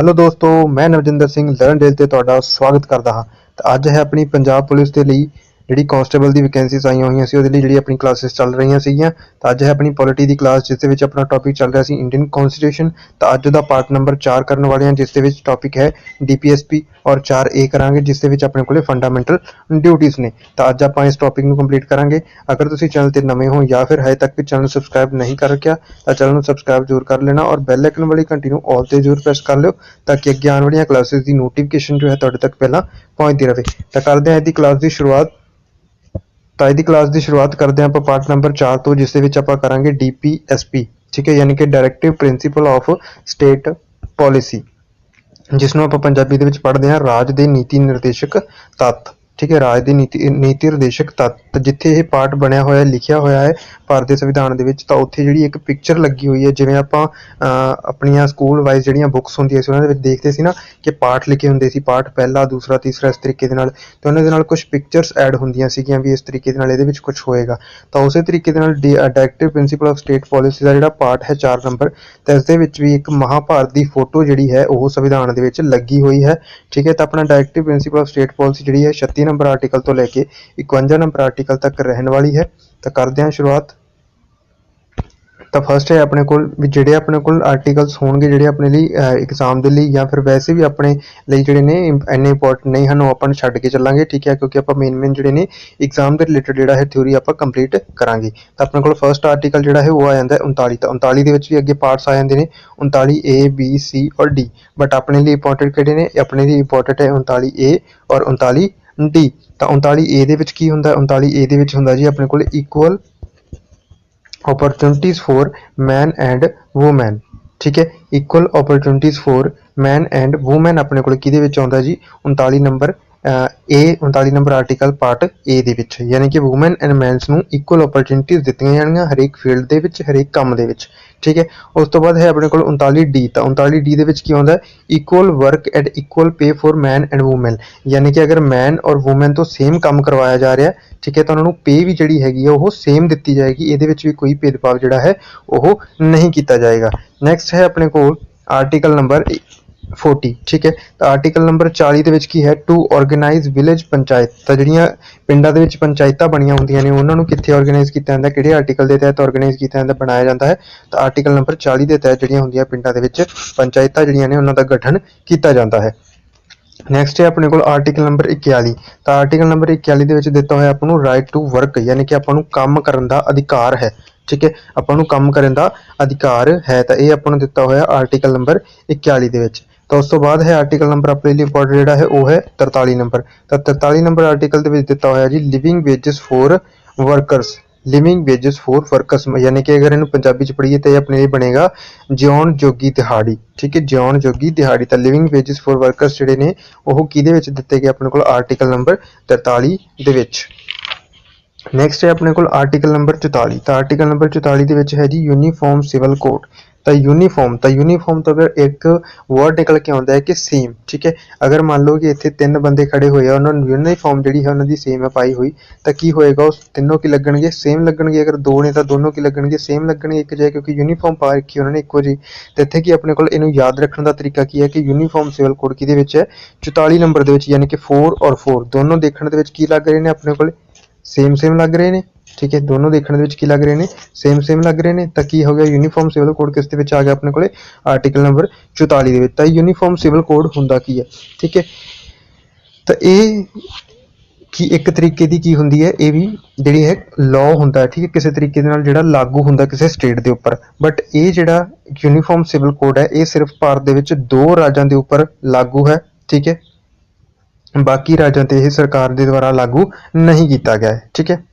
Hello ਦੋਸਤੋ, ਮੈਂ ਨਵਜਿੰਦਰ Singh learn Del ਤੇ ਤੁਹਾਡਾ ਸਵਾਗਤ ਕਰਦਾ ਹਾਂ। ਤਾਂ ਅੱਜ ਹੈ ਆਪਣੀ ਪੰਜਾਬ ਪੁਲਿਸ ਦੇ ਲਈ ਜਿਹੜੀ ਕਾਂਸਟੇਬਲ ਦੀ ਵੈਕੈਂਸੀਜ਼ ਆਈਆਂ ਹੋਈਆਂ ਸੀ, ਉਹਦੇ ਲਈ ਜਿਹੜੀ ਆਪਣੀ ਕਲਾਸਿਸ ਚੱਲ ਰਹੀਆਂ ਸੀਗੀਆਂ। ਤਾਂ ਅੱਜ ਹੈ ਆਪਣੀ ਪੋਲਿਟੀ ਦੀ ਕਲਾਸ ਜਿਸ ਦੇ ਵਿੱਚ ਆਪਣਾ ਟੌਪਿਕ ਚੱਲ ਰਿਹਾ ਸੀ ਇੰਡੀਅਨ ਕਨਸਟੀਟਿਊਸ਼ਨ ਤਾਂ ਅੱਜ ਦਾ ਪਾਰਟ ਨੰਬਰ 4 ਕਰਨ ਵਾਲੇ ਹਾਂ ਜਿਸ ਦੇ ਵਿੱਚ ਟੌਪਿਕ ਹੈ ਡੀਪੀਐਸਪੀ ਔਰ 4A ਕਰਾਂਗੇ, ਜਿਸ ਦੇ ਵਿੱਚ ਆਪਣੇ ਕੋਲੇ ਫੰਡਾਮੈਂਟਲ ਡਿਊਟੀਆਂ ਨੇ। ਤਾਂ ਅੱਜ ਆਪਾਂ ਇਸ ਟੌਪਿਕ ਨੂੰ ਕੰਪਲੀਟ ਕਰਾਂਗੇ। ਅਗਰ ਤੁਸੀਂ ਚੈਨਲ ਤੇ ਨਵੇਂ ਹੋ ਜਾਂ ਫਿਰ ਹਜੇ ਤੱਕ ਵੀ ਚੈਨਲ ਨੂੰ ਸਬਸਕ੍ਰਾਈਬ ਨਹੀਂ ਕਰ ਰੱਖਿਆ, ਤਾਂ ਚੈਨਲ ਨੂੰ ਸਬਸਕ੍ਰਾਈਬ ਜ਼ਰੂਰ ਕਰ ਲੈਣਾ ਔਰ ਬੈਲ ਆਈਕਨ ਵਾਲੀ ਘੰਟੀ ਨੂੰ ਆਲ ਤੇ ਜ਼ਰੂਰ ਪ੍ਰੈਸ ਕਰ ਲਿਓ, ਤਾਂ ਕਿ ਅੱਗੇ ਆਉਣ ਵਾਲੀਆਂ ਕਲਾਸਿਸ ਦੀ ਨੋਟੀਫਿਕੇਸ਼ਨ ਜੋ ਹੈ ਤੁਹਾਡੇ ਤੱਕ ਪਹਿਲਾਂ ਪਹੁੰਚਦੀ ਰਹੇ। ਤਾਂ ਕਰਦੇ ਹਾਂ ਇਹਦੀ ਕਲਾਸ ਦੀ ਸ਼ੁਰੂਆਤ। ਤਾਂ ਦੀ ਕਲਾਸ ਦੀ ਸ਼ੁਰੂਆਤ ਕਰਦੇ ਹਾਂ ਆਪਾਂ ਪਾਰਟ ਨੰਬਰ 4 ਤੋਂ, ਜਿਸ ਦੇ ਵਿੱਚ ਆਪਾਂ ਕਰਾਂਗੇ DPSP ਠੀਕ ਹੈ, ਯਾਨੀ ਕਿ directive principle of state policy ਜਿਸ ਨੂੰ ਆਪਾਂ ਪੰਜਾਬੀ ਦੇ ਵਿੱਚ ਪੜ੍ਹਦੇ ਹਾਂ ਰਾਜ ਦੇ ਨੀਤੀ ਨਿਰਦੇਸ਼ਕ ਤੱਤ, ਠੀਕ ਹੈ, ਰਾਜ ਦੇ ਨੀਤੀ ਨੀਤੀ ਨਿਰਦੇਸ਼ਕ ਤੱਤ। ਤਾਂ ਜਿੱਥੇ ਇਹ ਪਾਰਟ ਬਣਿਆ ਹੋਇਆ, ਲਿਖਿਆ ਹੋਇਆ ਹੈ ਭਾਰਤ ਦੇ ਸੰਵਿਧਾਨ ਦੇ ਵਿੱਚ, ਤਾਂ ਉੱਥੇ ਜਿਹੜੀ ਇੱਕ ਪਿਕਚਰ ਲੱਗੀ ਹੋਈ ਹੈ, ਜਿਵੇਂ ਆਪਾਂ ਆਪਣੀਆਂ ਸਕੂਲ ਵਾਈਜ਼ ਜਿਹੜੀਆਂ ਬੁੱਕਸ ਹੁੰਦੀਆਂ ਸੀ, ਉਹਨਾਂ ਦੇ ਵਿੱਚ ਦੇਖਦੇ ਸੀ ਨਾ ਕਿ ਪਾਠ ਲਿਖੇ ਹੁੰਦੇ ਸੀ, ਪਾਠ ਪਹਿਲਾ, ਦੂਸਰਾ, ਤੀਸਰਾ ਇਸ ਤਰੀਕੇ ਦੇ ਨਾਲ, ਤੇ ਉਹਨਾਂ ਦੇ ਨਾਲ ਕੁਝ ਪਿਕਚਰਸ ਐਡ ਹੁੰਦੀਆਂ ਸੀਗੀਆਂ ਵੀ ਇਸ ਤਰੀਕੇ ਦੇ ਨਾਲ ਇਹਦੇ ਵਿੱਚ ਕੁਝ ਹੋਏਗਾ। ਤਾਂ ਉਸੇ ਤਰੀਕੇ ਦੇ ਨਾਲ directive principle of state policy ਦਾ ਜਿਹੜਾ ਪਾਰਟ ਹੈ 4 ਨੰਬਰ ਤਾਂ ਇਸ ਦੇ ਵਿੱਚ ਵੀ ਇੱਕ ਮਹਾਭਾਰਤ ਦੀ ਫੋਟੋ ਜਿਹੜੀ ਹੈ, ਉਹ ਸੰਵਿਧਾਨ ਦੇ ਵਿੱਚ ਲੱਗੀ ਹੋਈ ਹੈ। ਠੀਕ ਹੈ, ਤਾਂ ਆਪਣਾ directive principle of state policy ਜਿਹੜੀ ਹੈ 36 ਨੰਬਰ ਆਰਟੀਕਲ ਤੋਂ ਲੈ ਕੇ 51 ਨੰਬਰ ਆਰਟੀਕਲ ਤੱਕ ਰਹਿਣ ਵਾਲੀ ਹੈ, ਤਾਂ ਕਰਦੇ ਹਾਂ ਸ਼ੁਰੂਆਤ। ਤਾਂ ਫਸਟ ਹੈ ਆਪਣੇ ਕੋਲ ਵੀ ਜਿਹੜੇ ਆਪਣੇ ਕੋਲ ਆਰਟੀਕਲਸ ਹੋਣਗੇ, ਜਿਹੜੇ ਆਪਣੇ ਲਈ ਐਗਜ਼ਾਮ ਦੇ ਲਈ, ਜਾਂ ਫਿਰ ਵੈਸੇ ਵੀ ਆਪਣੇ ਲਈ ਜਿਹੜੇ ਨੇ ਇੰਨੇ ਇੰਪੋਰਟੈਂਟ ਨਹੀਂ ਹਨ, ਉਹ ਆਪਾਂ ਨੂੰ ਛੱਡ ਕੇ ਚੱਲਾਂਗੇ, ਠੀਕ ਹੈ, ਕਿਉਂਕਿ ਆਪਾਂ ਮੇਨ ਮੇਨ ਜਿਹੜੇ ਨੇ ਐਗਜ਼ਾਮ ਦੇ ਰਿਲੇਟਡ ਜਿਹੜਾ ਹੈ ਥਿਊਰੀ ਆਪਾਂ ਕੰਪਲੀਟ ਕਰਾਂਗੇ। ਤਾਂ ਆਪਣੇ ਕੋਲ ਫਸਟ ਆਰਟੀਕਲ ਜਿਹੜਾ ਹੈ, ਉਹ ਆ ਜਾਂਦਾ ਹੈ 39 ਤਾਂ 39 ਦੇ ਵਿੱਚ ਵੀ ਅੱਗੇ ਪਾਰਟਸ ਆ ਜਾਂਦੇ ਨੇ 39 A, B, C ਔਰ D ਬਟ ਆਪਣੇ ਲਈ ਇੰਪੋਰਟੈਂਟ ਕਿਹੜੇ ਨੇ? ਆਪਣੇ ਲਈ ਇੰਪੋਰਟੈਂਟ ਹੈ 39 A ਔਰ 39 D ਤਾਂ 39 A ਦੇ ਵਿੱਚ ਕੀ ਹੁੰਦਾ ਹੈ 39 A ਦੇ ਵਿੱਚ ਹੁੰਦਾ ਜੀ ਆਪਣੇ ਕੋਲ equal opportunities for man and woman ਠੀਕ ਹੈ equal opportunities for man and woman ਆਪਣੇ ਕੋਲ ਕਿਹਦੇ ਵਿੱਚ ਆਉਂਦਾ ਜੀ 39 number A 39 number article part A ਦੇ ਵਿੱਚ, ਯਾਨੀ ਕਿ ਔਮਨ ਐਂਡ ਮੈਨਸ ਨੂੰ ਇਕੁਅਲ ਓਪਰਚੁਨਿਟੀਜ਼ ਦਿੱਤੀਆਂ ਜਾਣਗੀਆਂ ਹਰੇਕ ਫੀਲਡ ਦੇ ਵਿੱਚ, ਹਰੇਕ ਕੰਮ ਦੇ ਵਿੱਚ, ਠੀਕ ਹੈ? ਉਸ ਤੋਂ ਬਾਅਦ ਹੈ ਆਪਣੇ ਕੋਲ 39 ਡੀ ਤਾਂ 39 ਡੀ ਦੇ ਵਿੱਚ ਕੀ ਹੁੰਦਾ equal work and equal pay for man and woman ਯਾਨੀ ਕਿ ਅਗਰ ਮੈਨ ਔਰ ਔਮਨ ਤੋਂ ਸੇਮ ਕੰਮ ਕਰਵਾਇਆ ਜਾ ਰਿਹਾ, ਠੀਕ ਹੈ, ਤਾਂ ਉਹਨਾਂ ਨੂੰ ਪੇ ਵੀ ਜਿਹੜੀ ਹੈਗੀ ਆ ਉਹ ਸੇਮ ਦਿੱਤੀ ਜਾਏਗੀ, ਇਹਦੇ ਵਿੱਚ ਵੀ ਕੋਈ ਭੇਦਭਾਵ ਜਿਹੜਾ ਹੈ, ਉਹ ਨਹੀਂ ਕੀਤਾ ਜਾਏਗਾ। ਨੈਕਸਟ ਹੈ ਆਪਣੇ ਕੋਲ ਆਰਟੀਕਲ ਨੰਬਰ 40 ਠੀਕ ਹੈ? ਤਾਂ ਆਰਟੀਕਲ ਨੰਬਰ 40 ਦੇ ਵਿੱਚ ਕੀ ਹੈ? To organise village panchayat. ਤਾਂ ਜਿਹੜੀਆਂ ਪਿੰਡਾਂ ਦੇ ਵਿੱਚ ਪੰਚਾਇਤਾਂ ਬਣੀਆਂ ਹੁੰਦੀਆਂ ਨੇ, ਉਹਨਾਂ ਨੂੰ ਕਿੱਥੇ ਆਰਗੇਨਾਈਜ਼ ਕੀਤਾ ਜਾਂਦਾ? ਕਿਹੜੇ ਆਰਟੀਕਲ ਦੇ ਤਹਿਤ ਆਰਗੇਨਾਈਜ਼ ਕੀਤਾ ਜਾਂਦਾ, ਬਣਾਇਆ ਜਾਂਦਾ ਹੈ? ਤਾਂ ਆਰਟੀਕਲ ਨੰਬਰ 40 ਦੇ ਤਹਿਤ ਜਿਹੜੀਆਂ ਹੁੰਦੀਆਂ ਪਿੰਡਾਂ ਦੇ ਵਿੱਚ ਪੰਚਾਇਤਾਂ ਜਿਹੜੀਆਂ ਨੇ, ਉਹਨਾਂ ਦਾ ਗਠਨ ਕੀਤਾ ਜਾਂਦਾ ਹੈ। ਨੈਕਸਟ ਹੈ ਆਪਣੇ ਕੋਲ ਆਰਟੀਕਲ ਨੰਬਰ 41 ਤਾਂ ਆਰਟੀਕਲ ਨੰਬਰ 41 ਦੇ ਵਿੱਚ ਦਿੱਤਾ ਹੋਇਆ ਆਪਾਂ ਨੂੰ ਰਾਈਟ ਟੂ ਵਰਕ ਯਾਨੀ ਕਿ ਆਪਾਂ ਨੂੰ ਕੰਮ ਕਰਨ ਦਾ ਅਧਿਕਾਰ ਹੈ। ਠੀਕ ਹੈ? ਆਪਾਂ ਨੂੰ ਕੰਮ ਕਰਨ ਦਾ ਅਧਿਕਾਰ ਹੈ, ਤਾਂ ਇਹ ਆਪਾਂ ਨੂੰ ਦਿੱਤਾ ਹੋਇਆ ਆਰਟੀਕਲ ਨੰਬਰ 41 ਦੇ ਵਿੱਚ। ਤਾਂ ਉਸ ਤੋਂ ਬਾਅਦ ਹੈ ਆਰਟੀਕਲ ਨੰਬਰ ਆਪਣੇ ਲਈ ਇੰਪੋਰਟੈਂਟ ਜਿਹੜਾ ਹੈ, ਉਹ ਹੈ 43 ਨੰਬਰ ਤਾਂ 43 ਨੰਬਰ ਆਰਟੀਕਲ ਦੇ ਵਿੱਚ ਦਿੱਤਾ ਹੋਇਆ ਜੀ living wages for workers living wages for workers ਯਾਨੀ ਕਿ ਅਗਰ ਇਹਨੂੰ ਪੰਜਾਬੀ ਚ ਪੜ੍ਹੀਏ ਤਾਂ ਇਹ ਆਪਣੇ ਲਈ ਬਣੇਗਾ ਜਿਉਣ ਜੋਗੀ ਦਿਹਾੜੀ। ਠੀਕ ਹੈ, ਜਿਉਣ ਜੋਗੀ ਦਿਹਾੜੀ। ਤਾਂ ਲਿਵਿੰਗ ਵੇਜਸ ਫੋਰ ਵਰਕਰਸ ਜਿਹੜੇ ਨੇ, ਉਹ ਕਿਹਦੇ ਵਿੱਚ ਦਿੱਤੇ ਗਏ ਆਪਣੇ ਕੋਲ ਆਰਟੀਕਲ ਨੰਬਰ 43 ਦੇ ਵਿੱਚ? ਨੈਕਸਟ ਹੈ ਆਪਣੇ ਕੋਲ ਆਰਟੀਕਲ ਨੰਬਰ 44 ਤਾਂ ਆਰਟੀਕਲ ਨੰਬਰ 44 ਦੇ ਵਿੱਚ ਹੈ ਜੀ ਯੂਨੀਫਾਰਮ ਸਿਵਲ ਕੋਡ ਤਾਂ ਯੂਨੀਫਾਰਮ ਤਾਂ ਯੂਨੀਫਾਰਮ ਤੋਂ ਅਗਰ ਇੱਕ ਵਰਡ ਨਿਕਲ ਕੇ ਆਉਂਦਾ ਹੈ ਕਿ ਸੇਮ ਠੀਕ ਹੈ? ਅਗਰ ਮੰਨ ਲਓ ਕਿ ਇੱਥੇ ਤਿੰਨ ਬੰਦੇ ਖੜੇ ਹੋਏ ਆ, ਉਹਨਾਂ ਨੂੰ ਯੂਨੀਫਾਰਮ ਜਿਹੜੀ ਹੈ ਉਹਨਾਂ ਦੀ ਸੇਮ ਹੈ ਪਾਈ ਹੋਈ, ਤਾਂ ਕੀ ਹੋਏਗਾ? ਉਹ ਤਿੰਨੋਂ ਕੀ ਲੱਗਣਗੇ? ਸੇਮ ਲੱਗਣਗੇ। ਅਗਰ ਦੋ ਨੇ ਤਾਂ ਦੋਨੋਂ ਕੀ ਲੱਗਣਗੇ? ਸੇਮ ਲੱਗਣਗੇ ਇੱਕ ਜਗ੍ਹਾ, ਕਿਉਂਕਿ ਯੂਨੀਫਾਰਮ ਪਾ ਰੱਖੀ ਉਹਨਾਂ ਨੇ ਇੱਕੋ ਜਿਹੀ। ਤੇ ਇੱਥੇ ਕੀ ਆਪਣੇ ਕੋਲ ਇਹਨੂੰ ਯਾਦ ਰੱਖਣ ਦਾ ਤਰੀਕਾ ਕੀ ਹੈ ਕਿ ਯੂਨੀਫਾਰਮ ਸਿਵਲ ਕੋਡ ਕਿਹਦੇ ਵਿੱਚ ਹੈ 44 ਨੰਬਰ ਦੇ ਵਿੱਚ, ਯਾਨੀ ਕਿ 4 ਔਰ 4 ਦੋਨੋਂ ਦੇਖਣ ਦੇ ਵਿੱਚ ਕੀ ਲੱਗ ਰਹੇ ਨੇ ਆਪਣੇ ਕੋਲ? ਸੇਮ ਸੇਮ ਲੱਗ ਰਹੇ ਨੇ। ਠੀਕ ਹੈ, ਦੋਨੋਂ ਦੇਖਣ ਦੇ ਵਿੱਚ ਕੀ ਲੱਗ ਰਹੇ ਨੇ? ਸੇਮ ਸੇਮ ਲੱਗ ਰਹੇ ਨੇ? ਤਾਂ ਕੀ ਹੋ ਗਿਆ? ਯੂਨੀਫਾਰਮ ਸਿਵਲ ਕੋਡ ਕਿਸ ਦੇ ਵਿੱਚ ਆ ਗਿਆ ਆਪਣੇ ਕੋਲੇ? ਆਰਟੀਕਲ ਨੰਬਰ 44 ਦੇ ਵਿੱਚ। ਤਾਂ ਯੂਨੀਫਾਰਮ ਸਿਵਲ ਕੋਡ ਹੁੰਦਾ ਕੀ ਹੈ? ਠੀਕ ਹੈ। ਤਾਂ ਇਹ ਕੀ ਇੱਕ ਤਰੀਕੇ ਦੀ ਕੀ ਹੁੰਦੀ ਹੈ? ਇਹ ਵੀ ਜਿਹੜੀ ਹੈ ਲਾਅ ਹੁੰਦਾ ਹੈ ਠੀਕ ਹੈ, ਕਿਸੇ ਤਰੀਕੇ ਦੇ ਨਾਲ ਜਿਹੜਾ ਲਾਗੂ ਹੁੰਦਾ ਕਿਸੇ ਸਟੇਟ ਦੇ ਉੱਪਰ। ਬਟ ਇਹ ਜਿਹੜਾ ਯੂਨੀਫਾਰਮ ਸਿਵਲ ਕੋਡ ਹੈ, ਇਹ ਸਿਰਫ ਭਾਰਤ ਦੇ ਵਿੱਚ ਦੋ ਰਾਜਾਂ ਦੇ ਉੱਪਰ ਲਾਗੂ ਹੈ, ਠੀਕ ਹੈ। ਬਾਕੀ ਰਾਜਾਂ ਤੇ ਇਹ ਸਰਕਾਰ ਦੇ ਦੁਆਰਾ ਲਾਗੂ ਨਹੀਂ ਕੀਤਾ ਗਿਆ ਹੈ, ਠੀਕ ਹੈ।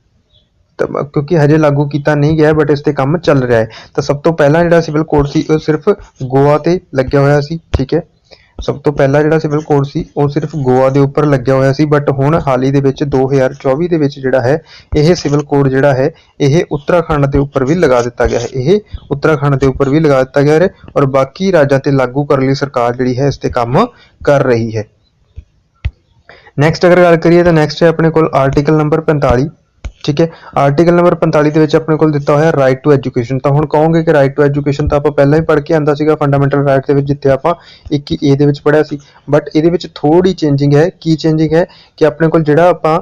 ਤਾਂ ਕਿਉਂਕਿ ਹਜੇ ਲਾਗੂ ਕੀਤਾ ਨਹੀਂ ਗਿਆ ਬਟ ਇਸ ਤੇ ਕੰਮ ਚੱਲ ਰਿਹਾ ਹੈ। ਤਾਂ ਸਭ ਤੋਂ ਪਹਿਲਾਂ ਜਿਹੜਾ ਸਿਵਲ ਕੋਡ ਸੀ, ਉਹ ਸਿਰਫ ਗੋਆ ਤੇ ਲੱਗਿਆ ਹੋਇਆ ਸੀ, ਠੀਕ ਹੈ? ਸਭ ਤੋਂ ਪਹਿਲਾਂ ਜਿਹੜਾ ਸਿਵਲ ਕੋਡ ਸੀ, ਉਹ ਸਿਰਫ ਗੋਆ ਦੇ ਉੱਪਰ ਲੱਗਿਆ ਹੋਇਆ ਸੀ ਬਟ ਹੁਣ ਹਾਲ ਹੀ ਦੇ ਵਿੱਚ 2024 ਦੇ ਵਿੱਚ ਜਿਹੜਾ ਹੈ, ਇਹ ਸਿਵਲ ਕੋਡ ਜਿਹੜਾ ਹੈ, ਇਹ ਉੱਤਰਾਖੰਡ ਦੇ ਉੱਪਰ ਵੀ ਲਗਾ ਦਿੱਤਾ ਗਿਆ ਹੈ। ਇਹ ਉੱਤਰਾਖੰਡ ਦੇ ਉੱਪਰ ਵੀ ਲਗਾ ਦਿੱਤਾ ਗਿਆ ਹੈ ਔਰ ਬਾਕੀ ਰਾਜਾਂ ਤੇ ਲਾਗੂ ਕਰਨ ਲਈ ਸਰਕਾਰ ਜਿਹੜੀ ਹੈ, ਇਸ ਤੇ ਕੰਮ ਕਰ ਰਹੀ ਹੈ। ਨੈਕਸਟ ਅਗਰ ਗੱਲ ਕਰੀਏ ਤਾਂ ਨੈਕਸਟ ਹੈ ਆਪਣੇ ਕੋਲ ਆਰਟੀਕਲ ਨੰਬਰ 45 ਠੀਕ ਹੈ? ਆਰਟੀਕਲ ਨੰਬਰ 45 ਦੇ ਵਿੱਚ ਆਪਣੇ ਕੋਲ ਦਿੱਤਾ ਹੋਇਆ ਰਾਈਟ ਟੂ ਐਜੂਕੇਸ਼ਨ ਤਾਂ ਹੁਣ ਕਹੋਗੇ ਕਿ ਰਾਈਟ ਟੂ ਐਜੂਕੇਸ਼ਨ ਤਾਂ ਆਪਾਂ ਪਹਿਲਾਂ ਹੀ ਪੜ੍ਹ ਕੇ ਆਂਦਾ ਸੀਗਾ ਫੰਡਾਮੈਂਟਲ ਰਾਈਟ ਦੇ ਵਿੱਚ ਜਿੱਥੇ ਆਪਾਂ 21 ਏ ਦੇ ਵਿੱਚ ਪੜ੍ਹਿਆ ਸੀ। ਬਟ ਇਹਦੇ ਵਿੱਚ ਥੋੜੀ ਚੇਂਜਿੰਗ ਹੈ। ਕੀ ਚੇਂਜਿੰਗ ਹੈ? ਕਿ ਆਪਣੇ ਕੋਲ ਜਿਹੜਾ ਆਪਾਂ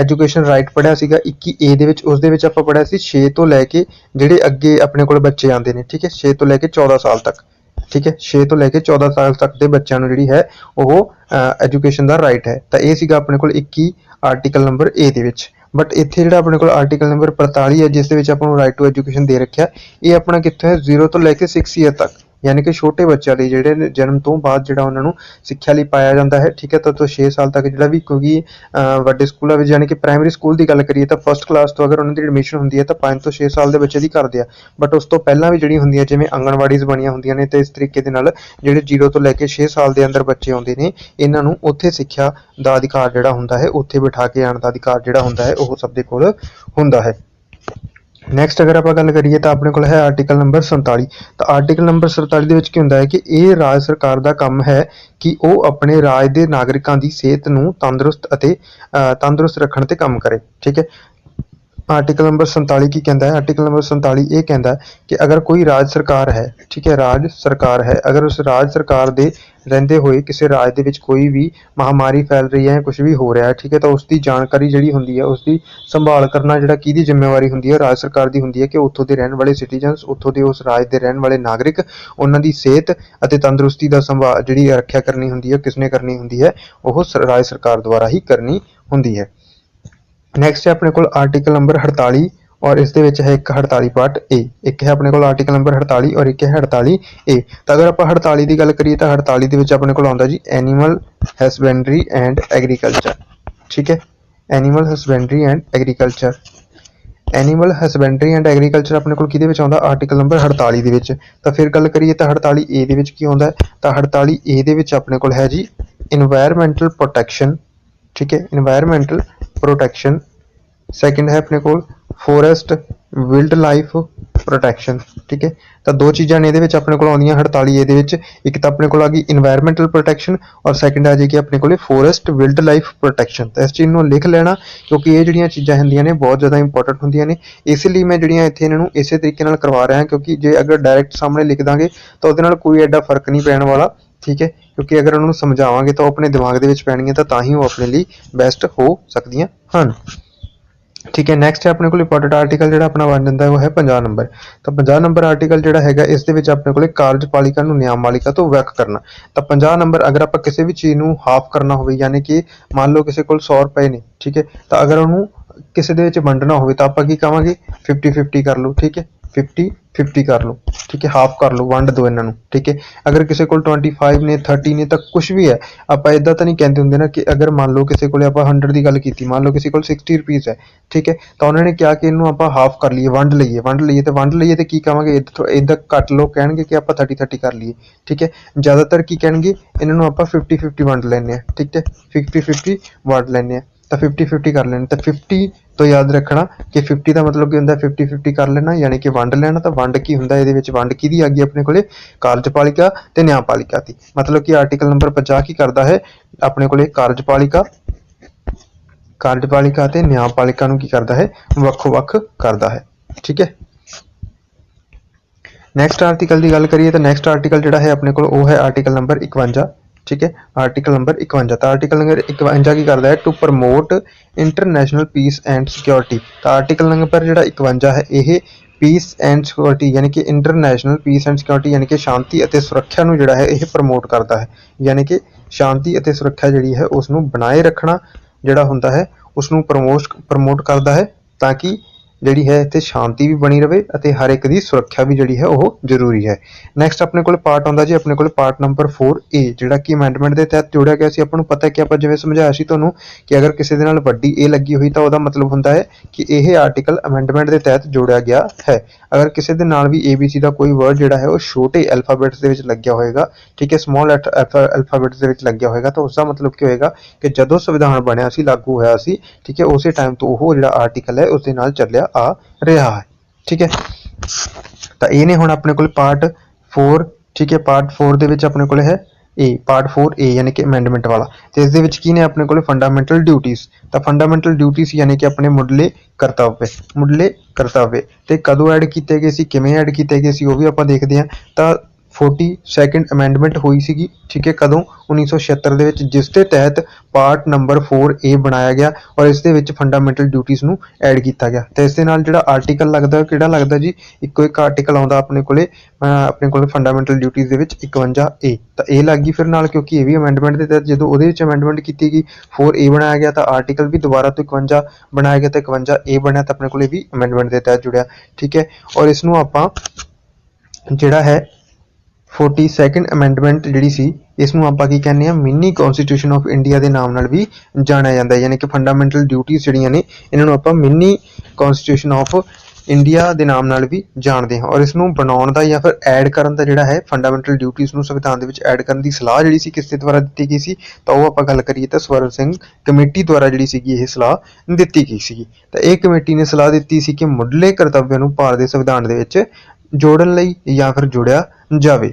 ਐਜੂਕੇਸ਼ਨ ਰਾਈਟ ਪੜ੍ਹਿਆ ਸੀਗਾ 21 ਏ ਦੇ ਵਿੱਚ, ਉਸ ਦੇ ਵਿੱਚ ਆਪਾਂ ਪੜ੍ਹਿਆ ਸੀ 6 ਤੋਂ ਲੈ ਕੇ ਜਿਹੜੇ ਅੱਗੇ ਆਪਣੇ ਕੋਲ ਬੱਚੇ ਆਉਂਦੇ ਨੇ। ਠੀਕ ਹੈ? 6 ਤੋਂ ਲੈ ਕੇ 14 ਸਾਲ ਤੱਕ। ਠੀਕ ਹੈ? 6 ਤੋਂ ਲੈ ਕੇ 14 ਸਾਲ ਤੱਕ ਦੇ ਬੱਚਿਆਂ ਨੂੰ ਜਿਹੜੀ ਹੈ, ਉਹ ਐਜੂਕੇਸ਼ਨ ਦਾ ਰਾਈਟ ਹੈ। ਤਾਂ ਇਹ ਸੀਗਾ ਆਪਣੇ ਕੋਲ 21 ਆਰਟੀਕਲ ਨੰਬਰ ਏ ਦੇ ਵਿੱਚ। ਬਟ ਇੱਥੇ ਜਿਹੜਾ ਆਪਣੇ ਕੋਲ ਆਰਟੀਕਲ ਨੰਬਰ 45 ਹੈ, ਜਿਸ ਦੇ ਵਿੱਚ ਆਪਾਂ ਨੂੰ ਰਾਈਟ ਟੂ ਐਜੂਕੇਸ਼ਨ ਦੇ ਰੱਖਿਆ, ਇਹ ਆਪਣਾ ਕਿੱਥੋਂ ਹੈ? 0 ਤੋਂ ਲੈ ਕੇ 6 ਇਅਰ ਤੱਕ। ਯਾਨੀ ਕਿ ਛੋਟੇ ਬੱਚਿਆਂ ਲਈ ਜਿਹੜੇ ਜਨਮ ਤੋਂ ਬਾਅਦ ਜਿਹੜਾ ਉਹਨਾਂ ਨੂੰ ਸਿੱਖਿਆ ਲਈ ਪਾਇਆ ਜਾਂਦਾ ਹੈ, ਠੀਕ ਹੈ, ਤਾਂ ਤੋਂ 6 ਸਾਲ ਤੱਕ ਜਿਹੜਾ ਵੀ ਕਿਉਂਕਿ ਵੱਡੇ ਸਕੂਲਾਂ ਵਿੱਚ, ਯਾਨੀ ਕਿ ਪ੍ਰਾਇਮਰੀ ਸਕੂਲ ਦੀ ਗੱਲ ਕਰੀਏ ਤਾਂ ਫਸਟ ਕਲਾਸ ਤੋਂ ਅਗਰ ਉਹਨਾਂ ਦੀ ਐਡਮਿਸ਼ਨ ਹੁੰਦੀ ਹੈ ਤਾਂ 5 ਤੋਂ 6 ਸਾਲ ਦੇ ਬੱਚੇ ਦੀ ਕਰਦੇ ਆ। ਬਟ ਉਸ ਤੋਂ ਪਹਿਲਾਂ ਵੀ ਜਿਹੜੀ ਹੁੰਦੀ ਹੈ ਜਿਵੇਂ ਆਂਗਣਵਾੜੀਜ਼ ਬਣੀਆਂ ਹੁੰਦੀਆਂ ਨੇ ਤੇ ਇਸ ਤਰੀਕੇ ਦੇ ਨਾਲ ਜਿਹੜੇ 0 ਤੋਂ ਲੈ ਕੇ 6 ਸਾਲ ਦੇ ਅੰਦਰ ਬੱਚੇ ਆਉਂਦੇ ਨੇ, ਇਹਨਾਂ ਨੂੰ ਉੱਥੇ ਸਿੱਖਿਆ ਦਾ ਅਧਿਕਾਰ ਜਿਹੜਾ ਹੁੰਦਾ ਹੈ, ਉੱਥੇ ਬਿਠਾ ਕੇ ਆਉਣ ਦਾ ਅਧਿਕਾਰ ਜਿਹੜਾ ਹੁੰਦਾ ਹੈ, ਉਹ ਸਭ ਦੇ ਕੋਲ ਹੁੰਦਾ ਹੈ। ਨੈਕਸਟ ਅਗਰ ਆਪਾਂ ਗੱਲ ਕਰੀਏ ਤਾਂ ਆਪਣੇ ਕੋਲ ਹੈ ਆਰਟੀਕਲ ਨੰਬਰ 47 ਤਾਂ ਆਰਟੀਕਲ ਨੰਬਰ 47 ਦੇ ਵਿੱਚ ਕੀ ਹੁੰਦਾ ਹੈ ਕਿ ਇਹ ਰਾਜ ਸਰਕਾਰ ਦਾ ਕੰਮ ਹੈ ਕਿ ਉਹ ਆਪਣੇ ਰਾਜ ਦੇ ਨਾਗਰਿਕਾਂ ਦੀ ਸਿਹਤ ਨੂੰ ਤੰਦਰੁਸਤ ਅਤੇ ਅਹ, ਤੰਦਰੁਸਤ ਰੱਖਣ ਤੇ ਕੰਮ ਕਰੇ। ਠੀਕ ਹੈ? ਆਰਟੀਕਲ ਨੰਬਰ 47 ਕੀ ਕਹਿੰਦਾ ਹੈ? ਆਰਟੀਕਲ ਨੰਬਰ 47 ਇਹ ਕਹਿੰਦਾ ਕਿ ਅਗਰ ਕੋਈ ਰਾਜ ਸਰਕਾਰ ਹੈ, ਠੀਕ ਹੈ, ਰਾਜ ਸਰਕਾਰ ਹੈ, ਅਗਰ ਉਸ ਰਾਜ ਸਰਕਾਰ ਦੇ ਰਹਿੰਦੇ ਹੋਏ ਕਿਸੇ ਰਾਜ ਦੇ ਵਿੱਚ ਕੋਈ ਵੀ ਮਹਾਮਾਰੀ ਫੈਲ ਰਹੀ ਹੈ ਕੁਝ ਵੀ ਹੋ ਰਿਹਾ ਹੈ, ਠੀਕ ਹੈ, ਤਾਂ ਉਸ ਦੀ ਜਾਣਕਾਰੀ ਜਿਹੜੀ ਹੁੰਦੀ ਹੈ ਉਸ ਦੀ ਸੰਭਾਲ ਕਰਨਾ ਜਿਹੜਾ ਕਿਹਦੀ ਜ਼ਿੰਮੇਵਾਰੀ ਹੁੰਦੀ ਹੈ ਰਾਜ ਸਰਕਾਰ ਦੀ ਹੁੰਦੀ ਹੈ ਕਿ ਉੱਥੋਂ ਦੇ ਰਹਿਣ ਵਾਲੇ ਸਿਟੀਜ਼ਨਸ ਉੱਥੋਂ ਦੇ ਉਸ ਰਾਜ ਦੇ ਰਹਿਣ ਵਾਲੇ ਨਾਗਰਿਕ, ਉਹਨਾਂ ਦੀ ਸਿਹਤ ਅਤੇ ਤੰਦਰੁਸਤੀ ਦਾ ਸੰਭਾਲ, ਜਿਹੜੀ ਰੱਖਿਆ ਕਰਨੀ ਹੁੰਦੀ ਹੈ, ਕਿਸਨੇ ਕਰਨੀ ਹੁੰਦੀ ਹੈ, ਉਹ ਸ- ਰਾਜ ਸਰਕਾਰ ਦੁਆਰਾ ਹੀ ਕਰਨੀ ਹੁੰਦੀ ਹੈ। ਨੈਕਸਟ ਹੈ ਆਪਣੇ ਕੋਲ ਆਰਟੀਕਲ ਨੰਬਰ 48 ਔਰ ਇਸ ਦੇ ਵਿੱਚ ਹੈ ਇੱਕ 48 ਪਾਰਟ A, ਇੱਕ ਹੈ ਆਪਣੇ ਕੋਲ ਆਰਟੀਕਲ ਨੰਬਰ 48 ਔਰ ਇੱਕ ਹੈ 48 A ਤਾਂ ਅਗਰ ਆਪਾਂ 48 ਦੀ ਗੱਲ ਕਰੀਏ ਤਾਂ 48 ਦੇ ਵਿੱਚ ਆਪਣੇ ਕੋਲ ਆਉਂਦਾ ਜੀ ਐਨੀਮਲ ਹਸਬੈਂਡਰੀ ਐਂਡ ਐਗਰੀਕਲਚਰ ਠੀਕ ਹੈ? Animal husbandry and agriculture animal husbandry and agriculture ਆਪਣੇ ਕੋਲ ਕਿਹਦੇ ਵਿੱਚ ਆਉਂਦਾ? ਆਰਟੀਕਲ ਨੰਬਰ 48 ਦੇ ਵਿੱਚ। ਤਾਂ ਫਿਰ ਗੱਲ ਕਰੀਏ ਤਾਂ 48 A ਦੇ ਵਿੱਚ ਕੀ ਆਉਂਦਾ ਤਾਂ 48 A ਦੇ ਵਿੱਚ ਆਪਣੇ ਕੋਲ ਹੈ ਜੀ এনवायरमेंटल ਪ੍ਰੋਟੈਕਸ਼ਨ ਠੀਕ ਹੈ? এনवायरमेंटल ਪ੍ਰੋਟੈਕਸ਼ਨ ਸੈਕਿੰਡ ਹੈ ਆਪਣੇ ਕੋਲ ਫੋਰੈਸਟ ਵਿਲਡ ਲਾਈਫ ਪ੍ਰੋਟੈਕਸ਼ਨ ਠੀਕ ਹੈ? ਤਾਂ ਦੋ ਚੀਜ਼ਾਂ ਨੇ ਇਹਦੇ ਵਿੱਚ ਆਪਣੇ ਕੋਲ ਆਉਂਦੀਆਂ 48 ਇਹਦੇ ਵਿੱਚ। ਇੱਕ ਤਾਂ ਆਪਣੇ ਕੋਲ ਆ ਗਈ এনवायरमेंटल ਪ੍ਰੋਟੈਕਸ਼ਨ ਔਰ ਸੈਕਿੰਡ ਆ ਜਾਏਗੀ ਆਪਣੇ ਕੋਲੇ ਫੋਰੈਸਟ ਵਿਲਡ ਲਾਈਫ ਪ੍ਰੋਟੈਕਸ਼ਨ ਤਾਂ ਇਸ ਚੀਜ਼ ਨੂੰ ਲਿਖ ਲੈਣਾ, ਕਿਉਂਕਿ ਇਹ ਜਿਹੜੀਆਂ ਚੀਜ਼ਾਂ ਹੁੰਦੀਆਂ ਨੇ, ਬਹੁਤ ਜ਼ਿਆਦਾ ਇੰਪੋਰਟੈਂਟ ਹੁੰਦੀਆਂ ਨੇ। ਇਸ ਲਈ ਮੈਂ ਜਿਹੜੀਆਂ ਇੱਥੇ ਇਹਨਾਂ ਨੂੰ ਇਸੇ ਤਰੀਕੇ ਨਾਲ ਕਰਵਾ ਰਿਹਾ ਹਾਂ ਕਿਉਂਕਿ ਜੇ ਅਗਰ ਡਾਇਰੈਕਟ ਸਾਹਮਣੇ ਲਿਖ ਦਾਂਗੇ, ਤਾਂ ਉਹਦੇ ਨਾਲ ਕੋਈ ਐਡਾ ਫ਼ਰਕ ਨਹੀਂ ਪੈਣ ਵਾਲਾ। ਠੀਕ ਹੈ? ਕਿਉਂਕਿ ਅਗਰ ਉਹਨਾਂ ਨੂੰ ਸਮਝਾਵਾਂਗੇ ਤਾਂ ਉਹ ਆਪਣੇ ਦਿਮਾਗ ਦੇ ਵਿੱਚ ਪੈਣਗੀਆਂ ਤਾਂ ਤਾਂ ਹੀ ਉਹ ਆਪਣੇ ਲਈ ਬੈਸਟ ਹੋ ਸਕਦੀਆਂ ਹਨ। ਠੀਕ ਹੈ ਨੈਕਸਟ ਹੈ ਆਪਣੇ ਕੋਲ ਇੰਪੋਰਟੈਂਟ ਆਰਟੀਕਲ ਜਿਹੜਾ ਆਪਣਾ ਬਣ ਜਾਂਦਾ ਹੈ ਉਹ ਹੈ 50 ਨੰਬਰ ਤਾਂ 50 ਨੰਬਰ ਆਰਟੀਕਲ ਜਿਹੜਾ ਹੈਗਾ, ਇਸ ਦੇ ਵਿੱਚ ਆਪਣੇ ਕੋਲੇ ਕਾਰਜਪਾਲਿਕਾ ਨੂੰ ਨਿਆਮਪਾਲਿਕਾ ਤੋਂ ਵੱਖ ਕਰਨਾ। ਤਾਂ 50 ਨੰਬਰ ਅਗਰ ਆਪਾਂ ਕਿਸੇ ਵੀ ਚੀਜ਼ ਨੂੰ ਹਾਫ ਕਰਨਾ ਹੋਵੇ, ਯਾਨੀ ਕਿ ਮੰਨ ਲਓ ਕਿਸੇ ਕੋਲ 100 ਰੁਪਏ ਨੇ, ਠੀਕ ਹੈ? ਤਾਂ ਅਗਰ ਉਹਨੂੰ ਕਿਸੇ ਦੇ ਵਿੱਚ ਵੰਡਣਾ ਹੋਵੇ ਤਾਂ ਆਪਾਂ ਕੀ ਕਹਾਂਗੇ 50 50 ਕਰ ਲਓ, ਠੀਕ ਹੈ? 50 50 ਕਰ ਲਓ, ਠੀਕ ਹੈ ਹਾਫ ਕਰ ਲਓ, ਵੰਡ ਦਿਓ ਇਹਨਾਂ ਨੂੰ, ਠੀਕ ਹੈ। ਅਗਰ ਕਿਸੇ ਕੋਲ 25 ਨੇ 30 ਨੇ, ਤਾਂ ਕੁਝ ਵੀ ਹੈ, ਆਪਾਂ ਇਦਾਂ ਤਾਂ ਨਹੀਂ ਕਹਿੰਦੇ ਹੁੰਦੇ ਨਾ ਕਿ ਅਗਰ ਮੰਨ ਲਓ ਕਿਸੇ ਕੋਲੇ ਆਪਾਂ 100 ਦੀ ਗੱਲ ਕੀਤੀ, ਮੰਨ ਲਓ ਕਿਸੇ ਕੋਲ 60 ਰੁਪਏ ਹੈ, ਠੀਕ ਹੈ, ਤਾਂ ਉਹਨਾਂ ਨੇ ਕਿਹਾ ਕਿ ਇਹਨੂੰ ਆਪਾਂ ਹਾਫ ਕਰ ਲਈਏ, ਵੰਡ ਲਈਏ ਵੰਡ ਲਈਏ, ਤੇ ਵੰਡ ਲਈਏ ਤੇ ਕੀ ਕਵਾਂਗੇ ਇਦਾਂ ਕੱਟ ਲਓ, ਕਹਿਣਗੇ ਕਿ ਆਪਾਂ 30 30 ਕਰ ਲਈਏ, ਠੀਕ ਹੈ। ਜ਼ਿਆਦਾਤਰ ਕੀ ਕਹਿਣਗੇ, ਇਹਨਾਂ ਨੂੰ ਆਪਾਂ 50 50 ਵੰਡ ਲੈਂਦੇ ਆ ਠੀਕ ਹੈ। 50 50 ਵੰਡ ਲੈਂਦੇ ਆ ਤਾਂ 50 50 ਕਰ ਲੈਣੀ, ਤਾਂ 50 ਤੋਂ ਯਾਦ ਰੱਖਣਾ ਕਿ 50 ਦਾ ਮਤਲਬ ਕੀ ਹੁੰਦਾ 50 50 ਕਰ ਲੈਣਾ, ਯਾਨੀ ਕਿ ਵੰਡ ਲੈਣਾ, ਤਾਂ ਵੰਡ ਕੀ ਹੁੰਦਾ, ਇਹਦੇ ਵਿੱਚ ਵੰਡ ਕਿਹਦੀ ਆ ਗਈ ਆਪਣੇ ਕੋਲੇ? ਕਾਰਜਪਾਲਿਕਾ ਤੇ ਨਿਆਂਪਾਲਿਕਾ ਦੀ। ਮਤਲਬ ਕਿ ਆਰਟੀਕਲ ਨੰਬਰ 50 ਕੀ ਕਰਦਾ ਹੈ? ਆਪਣੇ ਕੋਲੇ ਕਾਰਜਪਾਲਿਕਾ ਕਾਰਜਪਾਲਿਕਾ ਤੇ ਨਿਆਂਪਾਲਿਕਾ ਨੂੰ ਕੀ ਕਰਦਾ ਹੈ? ਵੱਖੋ ਵੱਖ ਕਰਦਾ ਹੈ। ਠੀਕ ਹੈ? ਨੈਕਸਟ ਆਰਟੀਕਲ ਦੀ ਗੱਲ ਕਰੀਏ ਤਾਂ ਨੈਕਸਟ ਆਰਟੀਕਲ ਜਿਹੜਾ ਹੈ ਆਪਣੇ ਕੋਲ ਉਹ ਹੈ ਆਰਟੀਕਲ ਨੰਬਰ 51 ਠੀਕ ਹੈ? ਆਰਟੀਕਲ ਨੰਬਰ 51 ਤਾਂ ਆਰਟੀਕਲ ਨੰਬਰ 51 ਕੀ ਕਰਦਾ ਹੈ? To promote international peace and security ਤਾਂ ਆਰਟੀਕਲ ਨੰਬਰ ਜਿਹੜਾ 51 ਹੈ, ਇਹ ਪੀਸ ਐਂਡ ਸਿਕਿਉਰਿਟੀ ਯਾਨੀ ਕਿ ਇੰਟਰਨੈਸ਼ਨਲ ਪੀਸ ਐਂਡ ਸਿਕਿਉਰਿਟੀ ਯਾਨੀ ਕਿ ਸ਼ਾਂਤੀ ਅਤੇ ਸੁਰੱਖਿਆ ਨੂੰ ਜਿਹੜਾ ਹੈ, ਇਹ ਪ੍ਰਮੋਟ ਕਰਦਾ ਹੈ। ਯਾਨੀ ਕਿ ਸ਼ਾਂਤੀ ਅਤੇ ਸੁਰੱਖਿਆ ਜਿਹੜੀ ਹੈ ਉਸ ਨੂੰ ਬਣਾਏ ਰੱਖਣਾ ਜਿਹੜਾ ਹੁੰਦਾ ਹੈ ਉਸ ਨੂੰ ਪ੍ਰਮੋਟ ਪ੍ਰਮੋਟ ਕਰਦਾ ਹੈ, ਤਾਂ ਕਿ ਜਿਹੜੀ ਹੈ ਇੱਥੇ ਸ਼ਾਂਤੀ ਵੀ ਬਣੀ ਰਵੇ ਅਤੇ ਹਰ ਇੱਕ ਦੀ ਸੁਰੱਖਿਆ ਵੀ ਜਿਹੜੀ ਹੈ ਉਹ ਜ਼ਰੂਰੀ ਹੈ। ਨੈਕਸਟ ਆਪਣੇ ਕੋਲ ਪਾਰਟ ਆਉਂਦਾ ਜੀ, ਆਪਣੇ ਕੋਲ ਪਾਰਟ ਨੰਬਰ 4A ਜਿਹੜਾ ਕਿ ਅਮੈਂਡਮੈਂਟ ਦੇ ਤਹਿਤ ਜੋੜਿਆ ਗਿਆ ਸੀ। ਆਪਾਂ ਨੂੰ ਪਤਾ ਹੈ ਕਿ ਆਪਾਂ ਜਿਵੇਂ ਸਮਝਾਇਆ ਸੀ ਤੁਹਾਨੂੰ ਕਿ ਅਗਰ ਕਿਸੇ ਦੇ ਨਾਲ ਵੱਡੀ A ਲੱਗੀ ਹੋਈ ਤਾਂ ਉਹਦਾ ਮਤਲਬ ਹੁੰਦਾ ਹੈ ਕਿ ਇਹ ਆਰਟੀਕਲ ਅਮੈਂਡਮੈਂਟ ਦੇ ਤਹਿਤ ਜੋੜਿਆ ਗਿਆ ਹੈ। ਅਗਰ ਕਿਸੇ ਦੇ ਨਾਲ ਵੀ ABC ਦਾ ਕੋਈ ਵਰਡ ਜਿਹੜਾ ਹੈ ਉਹ ਛੋਟੇ ਅਲਫਾਬੈਟਸ ਦੇ ਵਿੱਚ ਲੱਗਿਆ ਹੋਏਗਾ, ਠੀਕ ਹੈ ਸਮਾਲ ਅਲਫਾਬੈਟਸ ਦੇ ਵਿੱਚ ਲੱਗਿਆ ਹੋਏਗਾ, ਤਾਂ ਉਸ ਦਾ ਮਤਲਬ ਕੀ ਹੋਏਗਾ ਕਿ ਜਦੋਂ ਸੰਵਿਧਾਨ ਬਣਿਆ ਸੀ, ਲਾਗੂ ਹੋਇਆ ਸੀ, ਠੀਕ ਹੈ, ਉਸੇ ਟਾਈਮ ਤੋਂ ਉਹ ਜਿਹੜਾ ਆਰਟੀਕਲ ਹੈ ਉਸ ਦੇ ਨਾਲ ਚੱਲਿਆ ਆ ਰਿਹਾ ਹੈ, ਠੀਕ ਹੈ? ਤਾਂ ਇਹ ਨੇ ਹੁਣ ਆਪਣੇ ਕੋਲ ਪਾਰਟ 4 ਠੀਕ ਹੈ ਪਾਰਟ 4 ਦੇ ਵਿੱਚ ਆਪਣੇ ਕੋਲ ਹੈ ਏ ਪਾਰਟ 4 ਏ ਯਾਨੀ ਕਿ ਅਮੈਂਡਮੈਂਟ ਵਾਲਾ। ਤੇ ਇਸ ਦੇ ਵਿੱਚ ਕੀ ਨੇ ਆਪਣੇ ਕੋਲ ਫੰਡਾਮੈਂਟਲ ਡਿਊਟੀਆਂ ਤਾਂ ਫੰਡਾਮੈਂਟਲ ਡਿਊਟੀਆਂ ਯਾਨੀ ਕਿ ਆਪਣੇ ਮੁੱਢਲੇ ਕਰਤੱਵ ਮੁੱਢਲੇ ਕਰਤੱਵ। ਤੇ ਕਦੋਂ ਐਡ ਕੀਤੇ ਗਏ ਸੀ, ਕਿਵੇਂ ਐਡ ਕੀਤੇ ਗਏ ਸੀ, ਉਹ ਵੀ ਆਪਾਂ ਦੇਖਦੇ ਹਾਂ। ਤਾਂ 42nd ਅਮੈਂਡਮੈਂਟ ਹੋਈ ਸੀਗੀ, ਠੀਕ ਹੈ, ਕਦੋਂ? 1976 ਦੇ ਵਿੱਚ, ਜਿਸ ਦੇ ਤਹਿਤ ਪਾਰਟ ਨੰਬਰ 4A ਬਣਾਇਆ ਗਿਆ ਔਰ ਇਸ ਦੇ ਵਿੱਚ ਫੰਡਾਮੈਂਟਲ ਡਿਊਟੀਆਂ ਨੂੰ ਐਡ ਕੀਤਾ ਗਿਆ। ਤੇ ਇਸ ਦੇ ਨਾਲ ਜਿਹੜਾ ਆਰਟੀਕਲ ਲੱਗਦਾ, ਉਹ ਕਿਹੜਾ ਲੱਗਦਾ ਜੀ? ਇੱਕੋ ਇੱਕ ਆਰਟੀਕਲ ਆਉਂਦਾ ਆਪਣੇ ਕੋਲੇ ਆਪਣੇ ਕੋਲੇ ਫੰਡਾਮੈਂਟਲ ਡਿਊਟੀਆਂ ਦੇ ਵਿੱਚ 51A ਤਾਂ ਇਹ ਲੱਗ ਗਈ ਫਿਰ ਨਾਲ, ਕਿਉਂਕਿ ਇਹ ਵੀ ਅਮੈਂਡਮੈਂਟ ਦੇ ਤਹਿਤ ਜਦੋਂ ਉਹਦੇ ਵਿੱਚ ਅਮੈਂਡਮੈਂਟ ਕੀਤੀ ਗਈ 4A ਬਣਾਇਆ ਗਿਆ, ਤਾਂ ਆਰਟੀਕਲ ਵੀ ਦੁਬਾਰਾ ਤੋਂ 51 ਬਣਾਇਆ ਗਿਆ, ਤਾਂ 51A ਬਣਿਆ, ਤਾਂ ਆਪਣੇ ਕੋਲੇ ਵੀ ਅਮੈਂਡਮੈਂਟ ਦੇ ਤਹਿਤ ਜੁੜਿਆ, ਠੀਕ ਹੈ। ਔਰ ਇਸ ਨੂੰ ਆਪਾਂ ਜਿਹੜਾ ਹੈ 42nd ਅਮੈਂਡਮੈਂਟ ਜਿਹੜੀ ਸੀ ਇਸ ਨੂੰ ਆਪਾਂ ਕੀ ਕਹਿੰਦੇ ਆ ਮਿੰਨੀ ਕਨਸਟੀਟਿਊਸ਼ਨ ਆਫ ਇੰਡੀਆ ਦੇ ਨਾਮ ਨਾਲ ਵੀ ਜਾਣਿਆ ਜਾਂਦਾ ਹੈ, ਯਾਨੀ ਕਿ ਫੰਡਾਮੈਂਟਲ ਡਿਊਟੀਆਂ ਜਿਹੜੀਆਂ ਨੇ, ਇਹਨਾਂ ਨੂੰ ਆਪਾਂ ਮਿੰਨੀ ਕਨਸਟੀਟਿਊਸ਼ਨ ਆਫ ਇੰਡੀਆ ਦੇ ਨਾਮ ਨਾਲ ਵੀ ਜਾਣਦੇ ਹਾਂ। ਔਰ ਇਸ ਨੂੰ ਬਣਾਉਣ ਦਾ ਜਾਂ ਫਿਰ ਐਡ ਕਰਨ ਦਾ ਜਿਹੜਾ ਹੈ ਫੰਡਾਮੈਂਟਲ ਡਿਊਟੀਆਂ ਨੂੰ ਸੰਵਿਧਾਨ ਦੇ ਵਿੱਚ ਐਡ ਕਰਨ ਦੀ ਸਲਾਹ ਜਿਹੜੀ ਸੀ ਕਿਸ ਦੇ ਦੁਆਰਾ ਦਿੱਤੀ ਗਈ ਸੀ, ਤਾਂ ਉਹ ਆਪਾਂ ਗੱਲ ਕਰੀਏ ਤਾਂ ਸਵਰਨ ਸਿੰਘ ਕਮੇਟੀ ਦੁਆਰਾ ਜਿਹੜੀ ਸੀਗੀ ਇਹ ਸਲਾਹ ਦਿੱਤੀ ਗਈ ਸੀਗੀ। ਤਾਂ ਇਹ ਕਮੇਟੀ ਨੇ ਸਲਾਹ ਦਿੱਤੀ ਸੀ ਕਿ ਮੁੱਢਲੇ ਕਰਤੱਵਿਆਂ ਨੂੰ ਭਾਰਤ ਦੇ ਸੰਵਿਧਾਨ ਦੇ ਵਿੱਚ ਜੋੜਨ ਲਈ ਜਾਂ ਫਿਰ ਜੋੜਿਆ ਜਾਵੇ।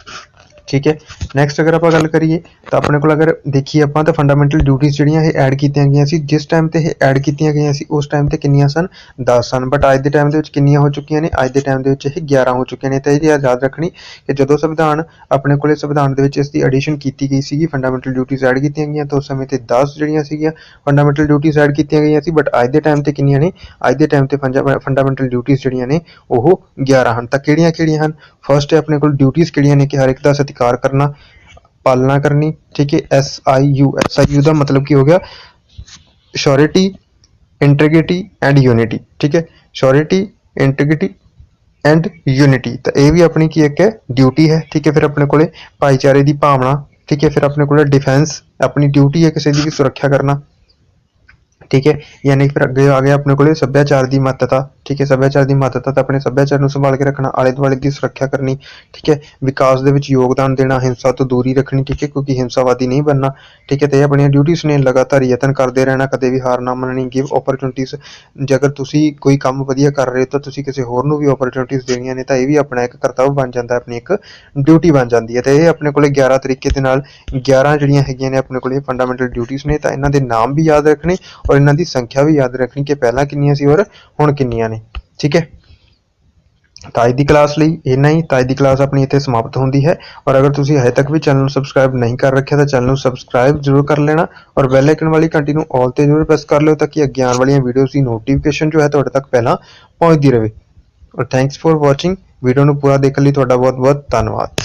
ਠੀਕ ਹੈ। ਨੈਕਸਟ ਅਗਰ ਆਪਾਂ ਗੱਲ ਕਰੀਏ, ਤਾਂ ਆਪਣੇ ਕੋਲ ਅਗਰ ਦੇਖੀਏ ਆਪਾਂ, ਤਾਂ ਫੰਡਾਮੈਂਟਲ ਡਿਊਟੀਆਂ ਜਿਹੜੀਆਂ ਇਹ ਐਡ ਕੀਤੀਆਂ ਗਈਆਂ ਸੀ, ਜਿਸ ਟਾਈਮ ਤੇ ਇਹ ਐਡ ਕੀਤੀਆਂ ਗਈਆਂ ਸੀ, ਉਸ ਟਾਈਮ ਤੇ ਕਿੰਨੀਆਂ ਸਨ? 10 ਸਨ। ਬਟ ਅੱਜ ਦੇ ਟਾਈਮ ਦੇ ਵਿੱਚ ਕਿੰਨੀਆਂ ਹੋ ਚੁੱਕੀਆਂ ਨੇ? ਅੱਜ ਦੇ ਟਾਈਮ ਦੇ ਵਿੱਚ ਇਹ 11 ਹੋ ਚੁੱਕੀਆਂ ਨੇ। ਤਾਂ ਇਹ ਯਾਦ ਰੱਖਣੀ ਕਿ ਜਦੋਂ ਸੰਵਿਧਾਨ ਆਪਣੇ ਕੋਲੇ ਸੰਵਿਧਾਨ ਦੇ ਵਿੱਚ ਇਸ ਦੀ ਐਡੀਸ਼ਨ ਕੀਤੀ ਗਈ ਸੀਗੀ ਫੰਡਾਮੈਂਟਲ ਡਿਊਟੀਆਂ ਐਡ ਕੀਤੀਆਂ ਗਈਆਂ, ਤਾਂ ਉਸ ਸਮੇਂ ਤੇ 10 ਜਿਹੜੀਆਂ ਸੀਗੀਆਂ ਫੰਡਾਮੈਂਟਲ ਡਿਊਟੀਆਂ ਐਡ ਕੀਤੀਆਂ ਗਈਆਂ ਸੀ ਬਟ ਅੱਜ ਦੇ ਟਾਈਮ ਤੇ ਕਿੰਨੀਆਂ ਨੇ? ਅੱਜ ਦੇ ਟਾਈਮ ਤੇ ਫੰਡਾਮੈਂਟਲ ਡਿਊਟੀਆਂ ਜਿਹੜੀਆਂ ਨੇ, ਉਹ 11 ਹਨ। ਤਾਂ ਕਿਹੜੀਆਂ ਕਿਹੜੀਆਂ ਹਨ? ਫਰਸਟ ਹੈ ਆਪਣੇ ਕੋਲ ਡਿਊਟੀਆਂ ਕਿਹੜੀਆਂ ਨੇ ਕਿ ਹਰ ਇੱਕ ਦਾ ਸਤਿਕਾਰ ਕਰਨਾ, ਪਾਲਣਾ ਕਰਨੀ, ਠੀਕ ਹੈ S I U S I U ਦਾ ਮਤਲਬ ਕੀ ਹੋ ਗਿਆ? ਸ਼ੋਰਿਟੀ ਇੰਟੈਗ੍ਰਿਟੀ ਐਂਡ ਯੂਨਿਟੀ ਠੀਕ ਹੈ? ਸ਼ੋਰਿਟੀ ਇੰਟੈਗ੍ਰਿਟੀ ਐਂਡ ਯੂਨਿਟੀ ਤਾਂ ਇਹ ਵੀ ਆਪਣੀ ਕੀ ਇੱਕ ਹੈ? ਡਿਊਟੀ ਹੈ, ਠੀਕ ਹੈ, ਫਿਰ ਆਪਣੇ ਕੋਲੇ ਭਾਈਚਾਰੇ ਦੀ ਭਾਵਨਾ, ਠੀਕ ਹੈ, ਫਿਰ ਆਪਣੇ ਕੋਲੇ ਡਿਫੈਂਸ ਆਪਣੀ ਡਿਊਟੀ ਹੈ ਕਿਸੇ ਦੀ ਵੀ ਸੁਰੱਖਿਆ ਕਰਨਾ, ਠੀਕ ਹੈ? ਯਾਨੀ ਕਿ ਫਿਰ ਅੱਗੇ ਆ ਗਿਆ ਆਪਣੇ ਕੋਲੇ ਸੱਭਿਆਚਾਰ ਦੀ ਮਹੱਤਤਾ ਠੀਕ ਹੈ, ਸੱਭਿਆਚਾਰ ਦੀ ਮਹੱਤਤਾ ਤਾਂ ਆਪਣੇ ਸੱਭਿਆਚਾਰ ਨੂੰ ਸੰਭਾਲ ਕੇ ਰੱਖਣਾ ਆਲੇ ਦੁਆਲੇ ਦੀ ਸੁਰੱਖਿਆ ਕਰਨੀ, ਠੀਕ ਹੈ, ਵਿਕਾਸ ਦੇ ਵਿੱਚ ਯੋਗਦਾਨ ਦੇਣਾ, ਹਿੰਸਾ ਤੋਂ ਦੂਰੀ ਰੱਖਣੀ, ਠੀਕ ਹੈ, ਕਿਉਂਕਿ ਹਿੰਸਾਵਾਦੀ ਨਹੀਂ ਬਣਨਾ, ਠੀਕ ਹੈ, ਤੇ ਇਹ ਆਪਣੀਆਂ ਡਿਊਟੀਆਂ ਨੇ, ਲਗਾਤਾਰ ਯਤਨ ਕਰਦੇ ਰਹਿਣਾ, ਕਦੇ ਵੀ ਹਾਰ ਨਾ ਮੰਨਣੀ ਗਿਵ ਓਪਰਚੁਨਿਟੀਜ਼ ਜੇਕਰ ਤੁਸੀਂ ਕੋਈ ਕੰਮ ਵਧੀਆ ਕਰ ਰਹੇ ਹੋ, ਤਾਂ ਤੁਸੀਂ ਕਿਸੇ ਹੋਰ ਨੂੰ ਵੀ ਓਪਰਚੁਨਿਟੀਜ਼ ਦੇਣੀਆਂ ਨੇ, ਤਾਂ ਇਹ ਵੀ ਆਪਣਾ ਇੱਕ ਕਰਤੱਵ ਬਣ ਜਾਂਦਾ, ਆਪਣੀ ਇੱਕ ਡਿਊਟੀ ਬਣ ਜਾਂਦੀ ਹੈ, ਤੇ ਇਹ ਆਪਣੇ ਕੋਲੇ 11 ਤਰੀਕੇ ਦੇ ਨਾਲ 11 ਜਿਹੜੀਆਂ ਹੈਗੀਆਂ ਨੇ, ਆਪਣੇ ਕੋਲੇ ਫੰਡਾਮੈਂਟਲ ਡਿਊਟੀਆਂ ਨੇ, ਤਾਂ ਇਹਨਾਂ ਦੇ ਨਾਮ ਵੀ ਯਾਦ ਰੱਖਣੇ ਔਰ ਇਹਨਾਂ ਦੀ ਸੰਖਿਆ ਵੀ ਯਾਦ ਰੱਖਣੀ ਕਿ ਪਹਿਲਾਂ ਕਿੰਨੀਆਂ ਸੀ ਔਰ ਹੁਣ ਕਿੰਨੀਆਂ ਨੇ। ਠੀਕ ਹੈ? ਤਾਂ ਅੱਜ ਦੀ ਕਲਾਸ ਲਈ ਇੰਨਾ ਹੀ। ਤਾਂ ਅੱਜ ਦੀ ਕਲਾਸ ਆਪਣੀ ਇੱਥੇ ਸਮਾਪਤ ਹੁੰਦੀ ਹੈ। ਔਰ ਅਗਰ ਤੁਸੀਂ ਹਜੇ ਤੱਕ ਵੀ ਚੈਨਲ ਨੂੰ ਸਬਸਕ੍ਰਾਈਬ ਨਹੀਂ ਕਰ ਰੱਖਿਆ, ਤਾਂ ਚੈਨਲ ਨੂੰ ਸਬਸਕ੍ਰਾਈਬ ਜ਼ਰੂਰ ਕਰ ਲੈਣਾ ਔਰ ਬੈਲ ਆਈਕਨ ਵਾਲੀ ਘੰਟੀ ਨੂੰ ਆਲ ਤੇ ਜ਼ਰੂਰ ਪ੍ਰੈਸ ਕਰ ਲਿਓ ਤਾਂ ਕਿ ਅੱਗੇ ਆਉਣ ਵਾਲੀਆਂ ਵੀਡੀਓਜ਼ ਦੀ ਨੋਟੀਫਿਕੇਸ਼ਨ ਜੋ ਹੈ ਤੁਹਾਡੇ ਤੱਕ ਪਹਿਲਾਂ ਪਹੁੰਚਦੀ ਰਹੇ। ਔਰ ਥੈਂਕਸ ਫॉर ਵਾਚਿੰਗ ਵੀਡੀਓ ਨੂੰ ਪੂਰਾ ਦੇਖਣ ਲਈ ਤੁਹਾਡਾ ਬਹੁਤ ਬਹੁਤ ਧੰਨਵਾਦ।